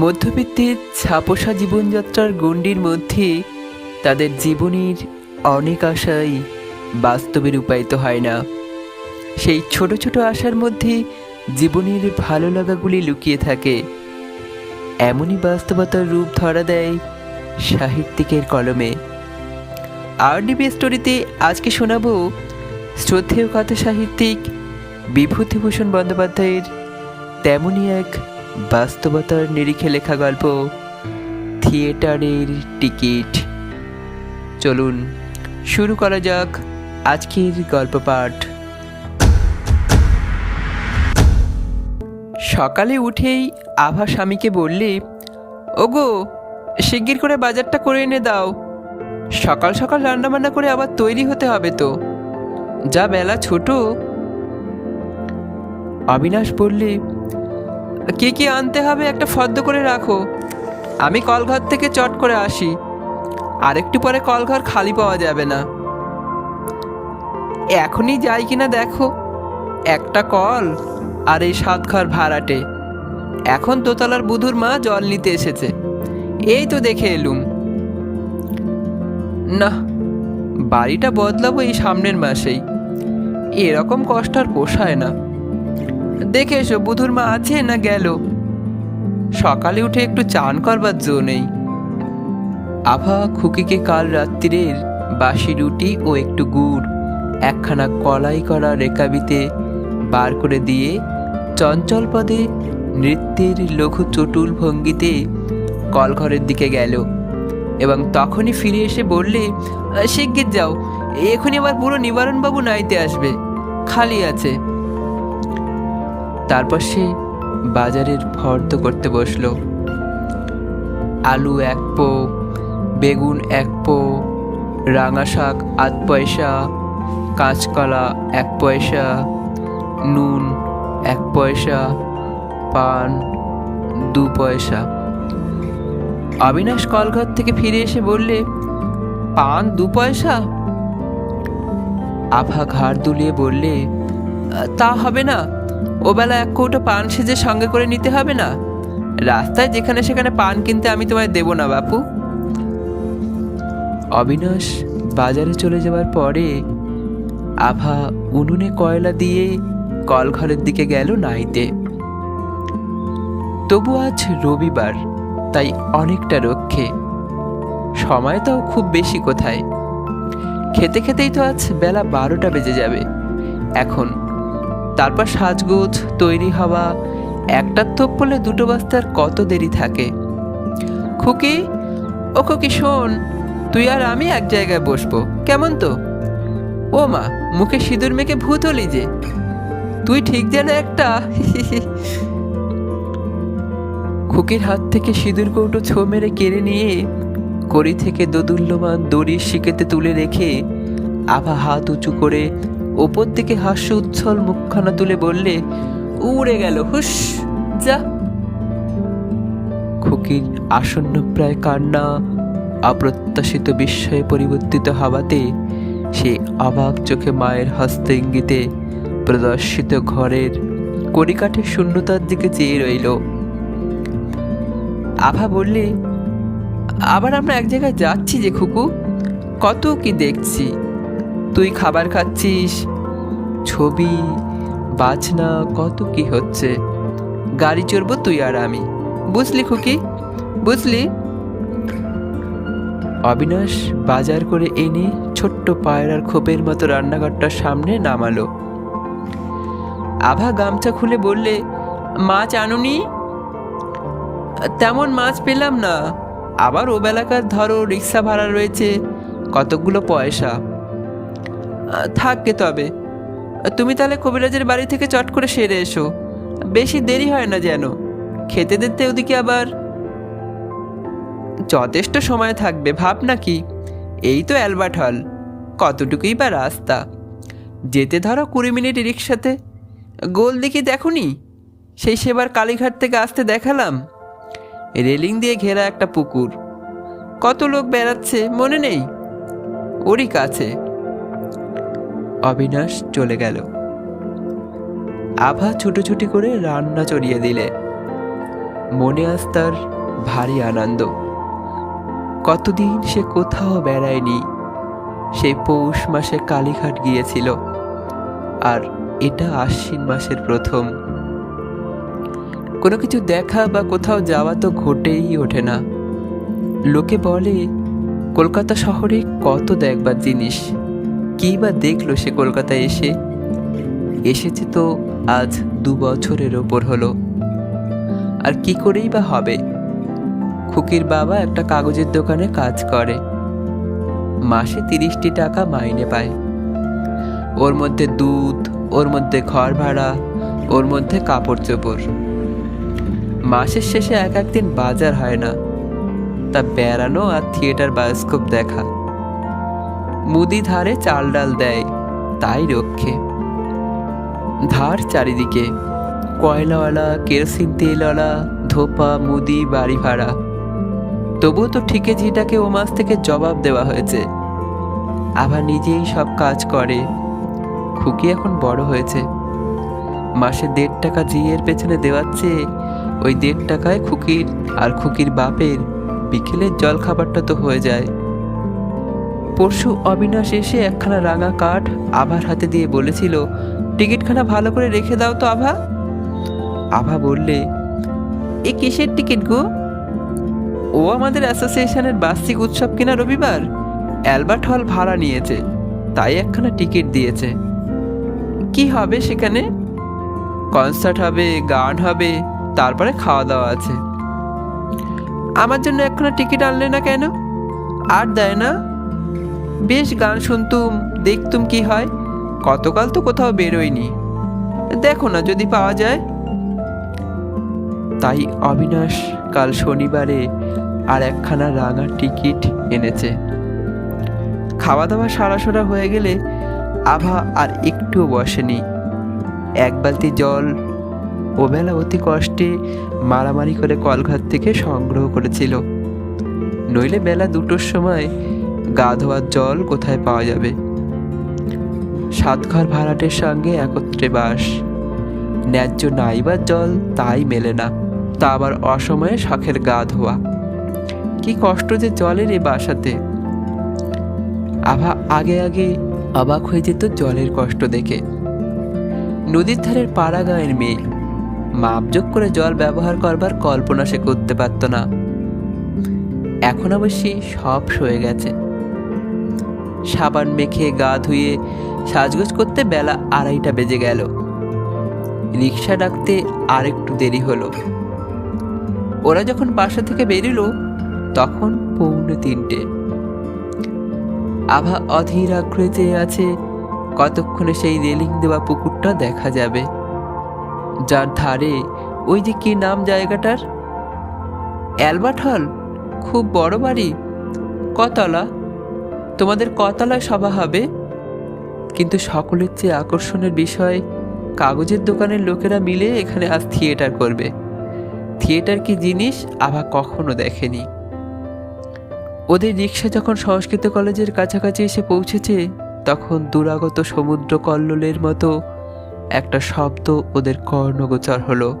মধ্যবিত্তের ছাপোষা জীবনযাত্রার গণ্ডির মধ্যে তাদের জীবনের অনেক আশাই বাস্তবে রূপায়িত হয় না। সেই ছোট ছোট আশার মধ্যে জীবনের ভালো লাগাগুলি লুকিয়ে থাকে। এমনই বাস্তবতার রূপ ধরা দেয় সাহিত্যিকের কলমে। আরডিবি স্টোরিতে আজকে শোনাবো শ্রদ্ধেয় কথা সাহিত্যিক বিভূতিভূষণ বন্দ্যোপাধ্যায়ের তেমনই এক বাস্তবতার নিরিখে লেখা গল্প, থিয়েটারের টিকিট। চলুন, শুরু করা যাক আজকের গল্প পাঠ। সকালে উঠেই আভা স্বামীকে বললে, ওগো, শিগগির করে বাজারটা করে এনে দাও। সকাল সকাল রান্নাবান্না করে আবার তৈরি হতে হবে তো। যা বেলা ছোট। অবিনাশ বললে কে কি আনতে হবে একটা ফর্দ করে রাখো। আমি কলঘর থেকে চট করে আসি। আর একটু পরে কলঘর খালি পাওয়া যাবে না। এখনই যাই কিনা দেখো। একটা কল আর এই সাত ঘর ভাড়াটে। এখন দোতলার বুধুর মা জল নিতে এসেছে। এই তো দেখে এলুম। না, বাড়িটা বদলাবো এই সামনের মাসেই। এরকম কষ্ট আর পোষায় না। দেখে এসো, বুধুর মা আছে না গেল? সকালে উঠে একটু চান করবার জো নেই। আভা খুকিকে কাল রাত্রিরের বাসি রুটি ও একটু গুড়, একখানা কলাই করা রেকাবিতে বার করে দিয়ে চঞ্চল পদে নৃত্যের লঘু চটুল ভঙ্গিতে কলঘরের দিকে গেল এবং তখনই ফিরে এসে বললে, শিগগির যাও, এখনই আবার পুরো নিবারণবাবু নাইতে আসবে, খালি আছে। তারপর সে বাজারের ফর্দ করতে বসল। আলু এক পো, বেগুন এক পো, রাঙা শাক আধ পয়সা, কাঁচকলা এক পয়সা, নুন এক পয়সা, পান দু পয়সা। অবিনাশ কলঘর থেকে ফিরে এসে বললে, পান দু পয়সা? আভা ঘাড় দুলিয়ে বললে, তা হবে না। ওবেলা এক কৌটো পান সেজে সঙ্গে করে নিতে হবে না? রাস্তায় যেখানে সেখানে পান কিনতে আমি তোমায় দেব না, বাপু। অবিনাশ বাজারে চলে যাওয়ার পরে আভা উনুনে কয়লা দিয়ে কলঘরের দিকে গেল নাইতে। তবু আজ রবিবার, তাই অনেকটা রক্ষে। সময় তাও খুব বেশি কোথায়? খেতে খেতেই তো আজ বেলা বারোটা বেজে যাবে। এখন তারপর সাজগোজ, তৈরি হওয়া একটার থোপ পড়লে দুটো বাজতে কত দেরি থাকে। খুকি, ও খুকি শোন, তুই আর আমি এক জায়গায় বসবো, কেমন তো? ও মা, মুখে সিঁদুর মেখে ভূত হলি যে। তুই ঠিক যেন একটা খুকির হাত থেকে সিঁদুর কৌটো ছো মেরে কেড়ে নিয়ে, কড়ি থেকে দোদুল্যমান দড়ির শিকেতে তুলে রেখে, আভা হাত উঁচু করে ওপর দিকে হাস্য উচ্ছল মুখখানা তুলে বললে, উড়ে গেল হুস যা। খুকির আসন্ন প্রায় কান্না, অপ্রত্যাশিত বিস্ময়ে পরিবর্তিত হওয়াতে সে অবাক চোখে মায়ের হস্তে ইঙ্গিতে প্রদর্শিত ঘরের কড়িকাঠের শূন্যতার দিকে চেয়ে রইল। আভা বললে, আবার আমরা এক জায়গায় যাচ্ছি যে খুকু? কত কি দেখছি? তুই খাবার খাচ্ছিস? ছবি, বাজনা, কত কি হচ্ছে? গাড়ি চড়বো তুই আর আমি। বুঝলি খুকি? বুঝলি? অবিনাশ বাজার করে এনে ছোট্ট পায়রার খোপের মতো রান্নাঘরটার সামনে নামালো। আভা গামছা খুলে বললে, মাছ আনুনি? তেমন মাছ পেলাম না। আবার ও বেলাকার ধরো রিক্সা ভাড়া রয়েছে কতগুলো পয়সা। থাকবে তবে। তুমি তাহলে কবিরাজের বাড়ি থেকে চট করে সেরে এসো। বেশি দেরি হয় না যেন। খেতে দিতে ওদিকে আবার যথেষ্ট সময় থাকবে, ভাব নাকি? এই তো অ্যালবার্ট হল। কতটুকুই বা রাস্তা। যেতে ধরো কুড়ি মিনিট রিক্সাতে। গোল দেখি দেখুনি? সেই সেবার কালীঘাট থেকে আসতে দেখালাম। রেলিং দিয়ে ঘেরা একটা পুকুর। কত লোক বেড়াচ্ছে মনে নেই? ওরই কাছে। অবিনাশ চলে গেল। আভা ছুটোছুটি করে রান্না চড়িয়ে দিলে। মনে আজ তার ভারী আনন্দ। কতদিন সে কোথাও বেড়ায়নি। সেই পৌষ মাসে কালীঘাট গিয়েছিল। আর এটা আশ্বিন মাসের প্রথম। কোনো কিছু দেখা বা কোথাও যাওয়া তো ঘটেই ওঠে না। লোকে বলে, কলকাতা শহরে কত দেখবার জিনিস। কী বা দেখল সে কলকাতায় এসে? এসেছে তো আজ দু বছরের ওপর হলো। আর কি করেই বা হবে? খুকির বাবা একটা কাগজের দোকানে কাজ করে। মাসে তিরিশটি টাকা মাইনে পায়। ওর মধ্যে দুধ, ওর মধ্যে ঘর ভাড়া, ওর মধ্যে কাপড় চোপড়। মাসের শেষে এক একদিন বাজার হয় না। তা বেড়ানো আর থিয়েটার বায়োস্কোপ দেখা। মুদি ধারে চাল ডাল দেয়, তাই রক্ষে। ধার চারিদিকে, কয়লাওয়ালা কেরোসিন তেলওয়ালা ধোপা, মুদি, বাড়ি ভাড়া। তবুও তো ঠিকে ঝিটাকে ও মাস থেকে জবাব দেওয়া হয়েছে। আবার নিজেই সব কাজ করে। খুকি এখন বড় হয়েছে। মাসে দেড় টাকা জিয়ের পেছনে দেওয়ার চেয়ে ওই দেড় টাকায় খুকির আর খুকির বাপের বিকেলের জল খাবারটা তো হয়ে যায়। পরশু অবিনাশ এসে একখানা রাঙা কাঠ আভার হাতে দিয়ে বলেছিল, টিকিটখানা ভালো করে রেখে দাও তো, আভা। আভা বললে, এ কিসের টিকিট গো? ও আমাদের অ্যাসোসিয়েশনের বার্ষিক উৎসব কিনা রবিবার? অ্যালবার্ট হল ভাড়া নিয়েছে, তাই একখানা টিকিট দিয়েছে। কি হবে সেখানে? কনসার্ট হবে, গান হবে, তারপরে খাওয়া দাওয়া আছে। আমার জন্য একখানা টিকিট আনলে না কেন? আর দেয় না? বেশ গান শুনতুম, দেখতুম কি হয়? কতকাল তো কোথাও বেরোয়নি। দেখো না যদি পাওয়া যায়। তাই অবিনাশ কাল শনিবারে আর একখানা রাঙা টিকিট এনেছে। খাওয়া দাওয়া সারা সারাসরা হয়ে গেলে আভা আর একটুও বসেনি। এক বালতি জল, ওবেলা অতি কষ্টে মারামারি করে কলঘাট থেকে সংগ্রহ করেছিল। নইলে বেলা দুটোর সময় গা ধোয়ার জল কোথায় পাওয়া যাবে? সাতঘর ভাড়াটের সঙ্গে একত্রে বাস। ন্যায্য নাইবার জল, তাই মেলে না। তা আবার অসময়ে শখের গা ধোয়া। কি কষ্ট যে জলের এ বাসাতে। আভা আগে আগে অবাক হয়ে যেত জলের কষ্ট দেখে। নদীর ধারের পাড়া গাঁয়ের মেয়ে। মাপযোগ করে জল ব্যবহার করবার কল্পনা সে করতে পারত না। এখন অবশ্যই সব সয়ে গেছে। সাবান মেখে গা ধুয়ে সাজগোজ করতে বেলা আড়াইটা বেজে গেল। রিক্সা ডাকতে আর একটু দেরি হলো। ওরা যখন বাসা থেকে বেরিল, তখন পৌনে তিনটে। আভা অধীর আগ্রহে আছে, কতক্ষণে সেই রেলিং দেওয়া পুকুরটা দেখা যাবে। যার ধারে ওই যে কি নাম জায়গাটার? অ্যালবার্ট হল? খুব বড় বাড়ি? কতলা? তোমাদের কতলায় সভা হবে। কিন্তু সকলের চেয়ে আকর্ষণের বিষয়, কাগজের দোকানের লোকেরা মিলে এখানে আজ থিয়েটার করবে। থিয়েটার কি জিনিস আভা কখনো দেখেনি। ওদের রিক্সা যখন সংস্কৃত কলেজের কাছাকাছি এসে পৌঁছেছে, তখন দুরাগত সমুদ্র কল্লোলের মতো একটা শব্দ ওদের কর্ণগোচর হলো।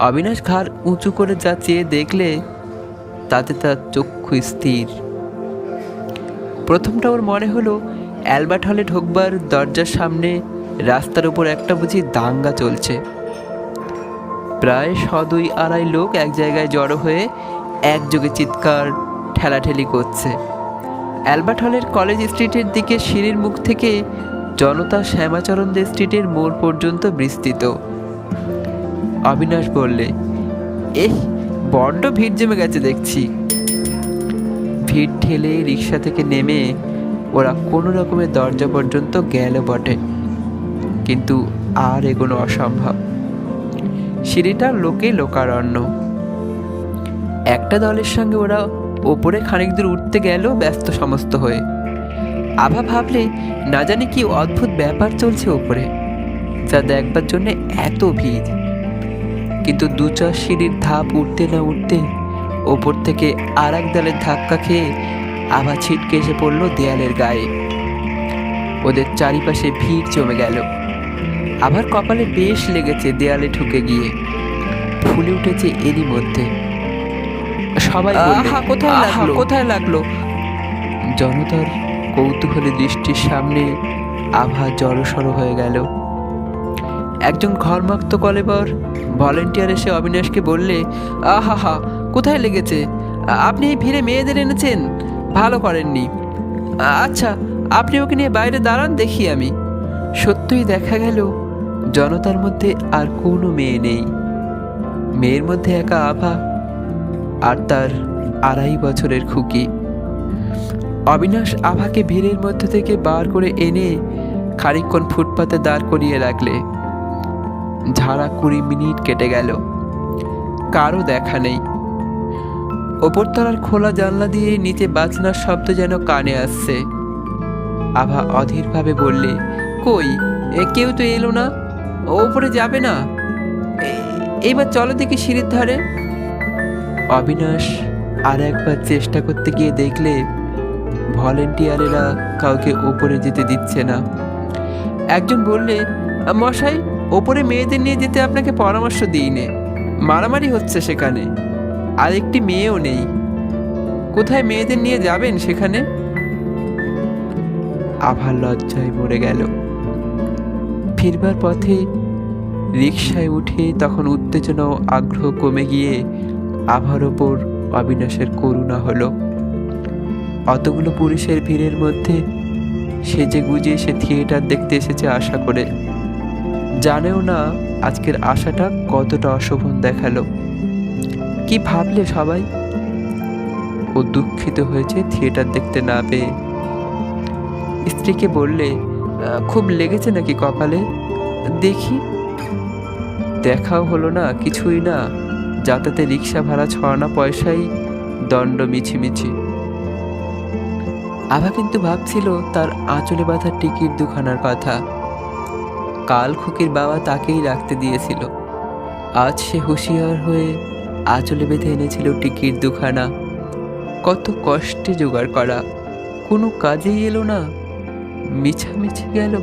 অবিনাশ ঘাড় উঁচু করে যা চেয়ে দেখলে, তাতে তার চক্ষু স্থির। প্রথমটা ওর মনে হলো, অ্যালবার্ট হলে ঢোকবার দরজার সামনে রাস্তার উপর একটা বুঝি দাঙ্গা চলছে। প্রায় সদুই আড়াই লোক এক জায়গায় জড়ো হয়ে একযোগে চিৎকার, ঠেলাঠেলি করছে। অ্যালবার্ট হলের কলেজ স্ট্রিটের দিকে সিঁড়ির মুখ থেকে জনতা শ্যামাচরণ দে স্ট্রিটের মোড় পর্যন্ত বিস্তৃত। অবিনাশ বললে, এহ, বড্ড ভিড় জমে গেছে দেখছি। ঠেলে রিক্সা থেকে নেমে ওরা কোনো রকমের দরজা পর্যন্ত গেল বটে। কিন্তু আর এগোনো অসম্ভব। সিঁড়িটা লোকে লোকারণ্য। একটা দলের সঙ্গে ওরা ওপরে খানিক দূর উঠতে গেল ব্যস্ত সমস্ত হয়ে। আভা ভাবলে না জানি কি অদ্ভুত ব্যাপার চলছে ওপরে, যা দেখবার জন্য এত ভিড়। কিন্তু দু চার সিঁড়ির ধাপ উঠতে না উঠতে ওপর থেকে আর এক ধাক্কা খেয়ে আভা ছিটকে এসে পড়ল দেয়ালের গায়ে। ওদের চারিপাশে ভিড় জমে গেল। আবার কপালে বেশ লেগেছে দেয়ালে ঠুকে গিয়ে। ফুলে উঠেছে এরই মধ্যে। সবাই কোথায় লাগল? কোথায় লাগল? জনতার কৌতূহলী দৃষ্টির সামনে আভা জড়সড় হয়ে গেল। একজন ঘরমাক্ত কলেবর ভলেন্টিয়ার এসে অবিনাশকে বললে আহা হা কোথায় লেগেছে? আপনি ভিড়ে মেয়েদের এনেছেন? ভালো করেননি। আচ্ছা আপনি ওকে নিয়ে বাইরে দাঁড়ান, দেখি আমি। সত্যই দেখা গেল, জনতার মধ্যে আর কোনো মেয়ে নেই। মেয়ের মধ্যে একা আভা আর তার আড়াই বছরের খুকি। অবিনাশ আভাকে ভিড়ের মধ্যে থেকে বার করে এনে খানিকক্ষণ ফুটপাতে দাঁড় করিয়ে রাখলে। ঝাড়া কুড়ি মিনিট কেটে গেল। কারও দেখা নেই। ওপরতলার খোলা জানলা দিয়ে নিচে বাজনার শব্দ যেন কানে আসছে। আভা অধীরভাবে বললে, কই কেউ তো এলো না? ওপরে যাবে না? এইবার চলো দেখি সিঁড়ির ধারে। অবিনাশ আর একবার চেষ্টা করতে গিয়ে দেখলে, ভলেন্টিয়ারেরা কাউকে ওপরে যেতে দিচ্ছে না। একজন বললে, মশাই, ওপরে মেয়েদের নিয়ে যেতে আপনাকে পরামর্শ দিইনে। মারামারি হচ্ছে সেখানে। আর একটি মেয়েও নেই। কোথায় মেয়েদের নিয়ে যাবেন সেখানে? আভার লজ্জায় মরে গেল। ফিরবার পথে রিকশায় উঠে তখন উত্তেজনা ও আগ্রহ কমে গিয়ে আভার ওপর অবিনাশের করুণা হলো। অতগুলো পুরুষের ভিড়ের মধ্যে সেজে গুজে সে থিয়েটার দেখতে এসেছে আশা করে। জানেও না আজকের আশাটা কতটা অশোভন দেখাল। কি ভাবলে সবাই? ও দুঃখিত হয়েছে থিয়েটার দেখতে না পেয়ে। স্ত্রীকে বললে খুব লেগেছে নাকি কপালে? দেখি। দেখাও হলো না, কিছুই না। যাতাতে রিক্সা ভাড়া, ছড়ানা পয়সাই দণ্ড মিছিমিছি। আভা কিন্তু ভাবছিল তার আঁচলে বাঁধা টিকিট দুখানার কথা। কাল খুকির বাবা তাকেই রাখতে দিয়েছিল। আজ সে হুঁশিয়ার হয়ে আঁচলে বেঁধে এনেছিল টিকিট দুখানা। কত কষ্টে জোগাড় করা। কোনো কাজেই এলো না। মিছামিছি গেল।